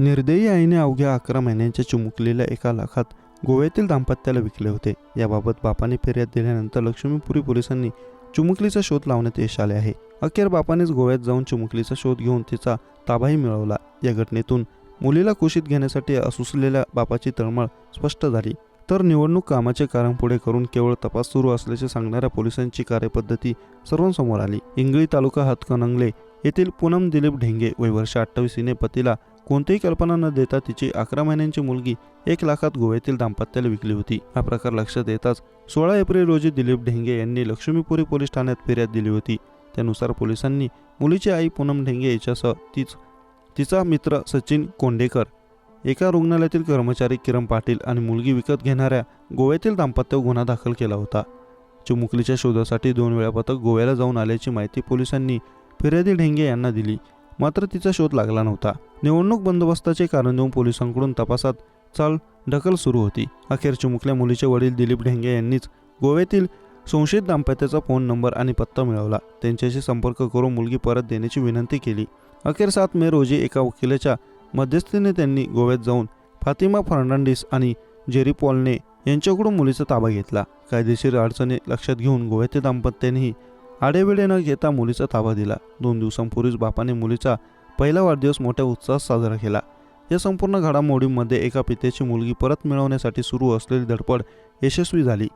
निर्दयी आईने अवघ्या अकरा महिन्यांच्या चिमुकलेल्या एका लाखात गोव्यातील दाम्पत्याला विकले होते. याबाबत बापाने फिर्याद दिल्यानंतर लक्ष्मीपुरी पोलिसांनी चुमुकलीचा शोध लावण्यात यश आले आहे. अखेर बापानेच गोव्यात जाऊन चुमुकलीचा शोध घेऊन तिचा ताबाही मिळवला. या घटनेतून मुलीला कुशीत घेण्यासाठी असुसलेल्या बापाची तळमळ स्पष्ट झाली. तर निवडणूक कामाचे कारण पुढे करून केवळ तपास सुरू असल्याचे सांगणाऱ्या पोलिसांची कार्यपद्धती सर्वांसमोर आली. इंगळी तालुका हातकणंगले येथील पूनम दिलीप ढेंगे वय वर्ष अठ्ठावीस हिने पतीला कोणतीही कल्पना न देता तिची अकरा महिन्यांची मुलगी एक लाखात गोव्यातील दाम्पत्याला विकली होती. हा प्रकार लक्षात येताच सोळा एप्रिल रोजी दिलीप ढेंगे यांनी लक्ष्मीपुरी पोलीस ठाण्यात फिर्याद दिली होती. त्यानुसार पोलिसांनी मुलीची आई पूनम ढेंगे याच्यासह तीच तिचा मित्र सचिन कोंडेकर एका रुग्णालयातील कर्मचारी किरण पाटील आणि मुलगी विकत घेणाऱ्या गोव्यातील दाम्पत्य गुन्हा दाखल केला होता. चिमुकलीच्या शोधासाठी दोन वेळा पथक गोव्याला जाऊन आल्याची माहिती पोलिसांनी फिर्यादी ढेंगे यांना दिली. मात्र तिचा शोध लागला नव्हता. निवडणूक बंदोबस्ताचे कारण देऊन पोलिसांकडून तपासात चाल ढकल सुरू होती. अखेर चिमुकल्या मुलीचे वडील दिलीप ढेंगे यांनीच गोव्यातील संशयित दाम्पत्याचा फोन नंबर आणि पत्ता मिळवला. त्यांच्याशी संपर्क करून मुलगी परत देण्याची विनंती केली. अखेर सात मे रोजी एका वकिलाच्या मध्यस्थीने त्यांनी गोव्यात जाऊन फातिमा फर्नांडिस आणि जेरी पॉलने यांच्याकडून मुलीचा ताबा घेतला. कायदेशीर अडचणी लक्षात घेऊन गोव्यातील दाम्पत्यानेही आडेवेडे न घेता मुलीचा ताबा दिला. दोन दिवसांपूर्वीच बापाने मुलीचा पहिला वाढदिवस मोठ्या उत्साहात साजरा केला. या संपूर्ण घडामोडीमध्ये एका पित्याची मुलगी परत मिळवण्यासाठी सुरू असलेली धडपड यशस्वी झाली.